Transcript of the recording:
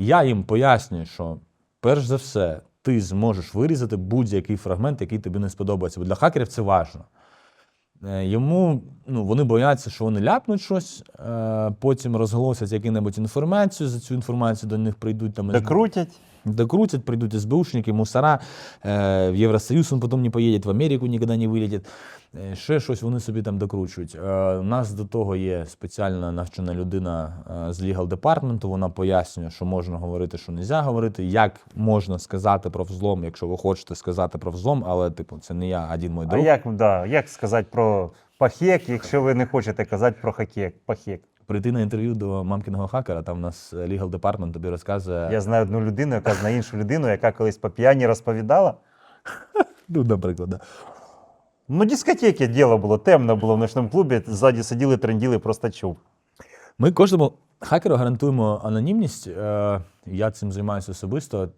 я їм пояснюю, що перш за все, ти зможеш вирізати будь-який фрагмент, який тобі не сподобається. Бо для хакерів це важливо. Е, Йому ну, вони бояться, що вони ляпнуть щось, е, потім розголосять яку-небудь інформацію. За цю інформацію до них прийдуть там. Докрутять. Докрутят, придут СБУшники, мусора, е, в Євросоюз він потім не поїде, в Америку ніколи не вилетить. Е, Ще щось вони собі там докручують. Е, У нас до того є спеціальна навчена людина з Legal Department, вона пояснює, що можна говорити, що не можна говорити, як можна сказати про взлом, якщо ви хочете сказати про взлом, але типу це не я, один мій А як, да, як сказати про пахек, якщо ви не хочете казати про хакек, пахек? Прийти на інтерв'ю до мамкиного хакера, там у нас Legal Department тобі розказує. Я знаю одну людину, яка знає іншу людину, яка колись по п'яні розповідала. Ну, наприклад, да. Ну, дискотеки діло було, темно було в ночному клубі, ззаді сиділи, тренділи, просто чув. Ми кожному хакеру гарантуємо анонімність. Е, Я цим займаюся особисто.